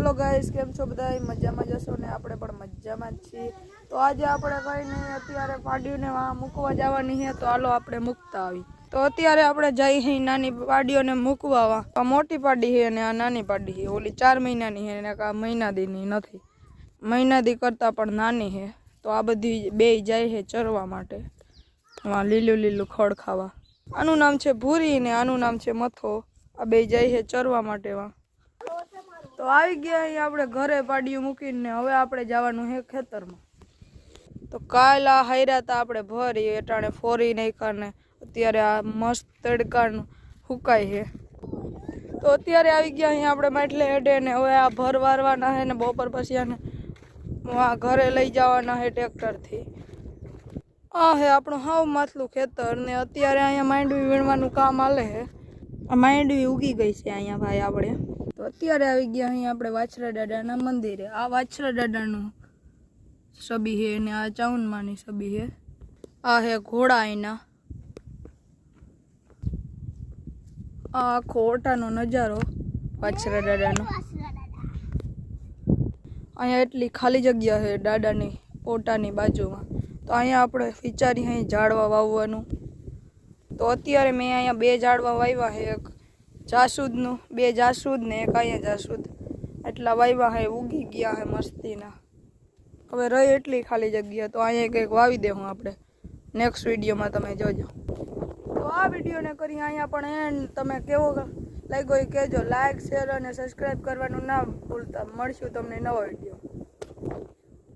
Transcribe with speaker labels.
Speaker 1: Hello guys, કેમ છો બધા મજામાં જશો ને? આપણે પણ મજામાં જ છીએ. તો આજે આપણે કઈ નહીં અત્યારે પાડીઓને મૂકવા જવાની છે, તો હાલો આપણે મૂકતા આવી. તો અત્યારે આપણે જઈ હી નાની પાડીઓને મૂકવા આ મોટી પાડી છે અને આ નાની પાડી છે ઓલી ચાર મહિનાની છે અને આ મહિના દીની નથી. મહિના દી કરતાં પણ નાની છે તો આ બધી બે જાય છે ચરવા માટે. એમાં લીલું લીલું ખડ ખાવા. આનું નામ છે ભૂરી ને આનું નામ છે મથો. આ બે જાય છે ચરવા માટે વાં. તો આવી ગયા અહીં આપણે ઘરે પાડ્યું મૂકીને હવે આપણે જવાનું છે ખેતરમાં. તો કાલ આ હાર્યા તા આપણે ભરી એટાણે ફોરી નાખ્યા ને અત્યારે આ મસ્ત તડકાનું હુકાય છે તો અત્યારે આવી ગયા અહીં આપણે માટલે હેડે ને હવે આ ભર વારવાના છે ને બપોર પછી આને આ ઘરે લઈ જવાના છે ટ્રેક્ટરથી. આ હે આપણું હાવ માથલું ખેતર ને અત્યારે અહીંયા માંડવી વીણવાનું કામ હાલે છે આ માંડવી ઉગી ગઈ છે અહીંયા ભાઈ આપણે. તો અત્યારે આવી ગયા અહીં આપણે વાછરા દાદાના મંદિરે. આ વાછરા દાદાનું સબી છે અને આ ચાઉનમાની સબી છે. આ હે ઘોડા એના આ આખો ઓટાનો નજારો વાછરા દાદાનો. અહીંયા એટલી ખાલી જગ્યા છે દાદાની ઓટાની બાજુમાં. તો અહીંયા આપણે વિચારી અહીં ઝાડવા વાવવાનું. તો અત્યારે મેં અહીંયા બે ઝાડવા વાવ્યા છે. એક જાસૂદનું, બે જાસૂદ ને એક અહીંયા જાસૂદ. એટલા વાવ્યા હે, ઉગી ગયા હે મસ્તીના. હવે રહી એટલી ખાલી જગ્યા, તો અહીંયા કંઈક વાવી દેવું આપણે. નેક્સ્ટ વિડીયોમાં તમે જોજો. તો આ વિડીયોને કરી અહીંયા પણ એન્ડ. તમે કેવો લાગ્યો એ કહેજો. લાઇક શેર અને સબસ્ક્રાઈબ કરવાનું ના ભૂલતા. મળશું તમને નવો વીડિયો.